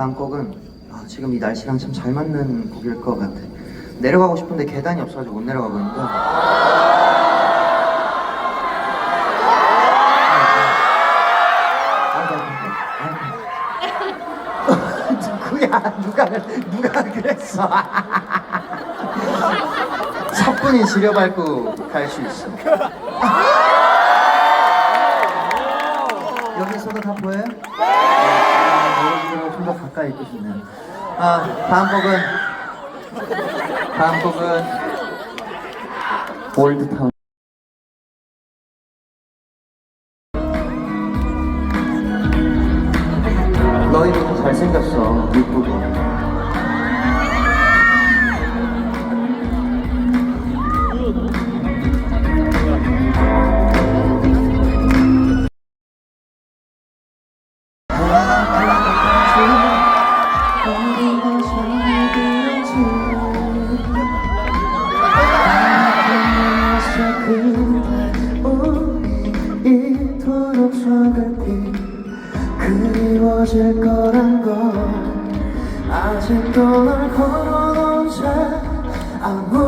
다음 곡은 아, 지금 이 날씨랑 참 잘 맞는 곡일 것 같아. 내려가고 싶은데 계단이 없어가지고 못 내려가고 있는데. 누구야? 누가 누가 그랬어? 사뿐히 지려밟고 갈 수 있어. 여기서도 다 보여요? 있고 싶네요. 아 다음 곡은 다음 곡은 올드타운. 너희도 더 잘생겼어 이쁘고 서글피 그리워질 거란 걸 아직도 널 걸어놓은 채 아무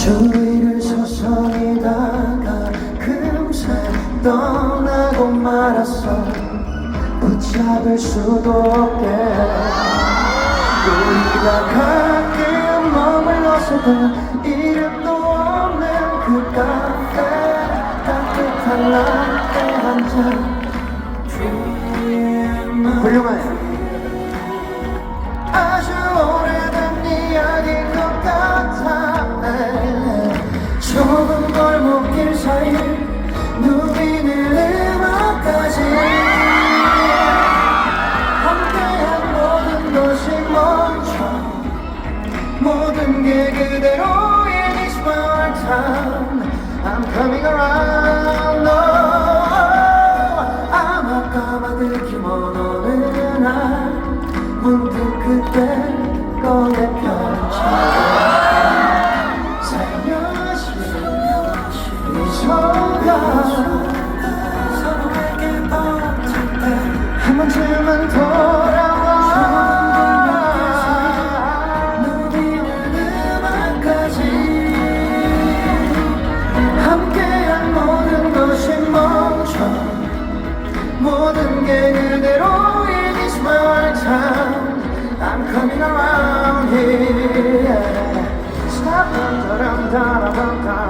주위를 서성이다가 금세 떠나고 말았어. 붙잡을 수도 없게. 우리가 가끔 머물렀었던 이름도 없는 그 카페. 따뜻한 라떼 한잔 좁은 골목길 누비는 음악까지. 함께한 모든 것이 멈춰 모든 게 그대로인 this my time. I'm coming 아마 먼 어느 날 문득 그때 꺼내 펼쳐 미소가 서로에게 뻗칠 때한 번쯤은 돌아와 누비는 음악까지 함께한 모든 것이 멈춰 모든 게 그대로인 this my time I'm coming around here Stop dum dum dum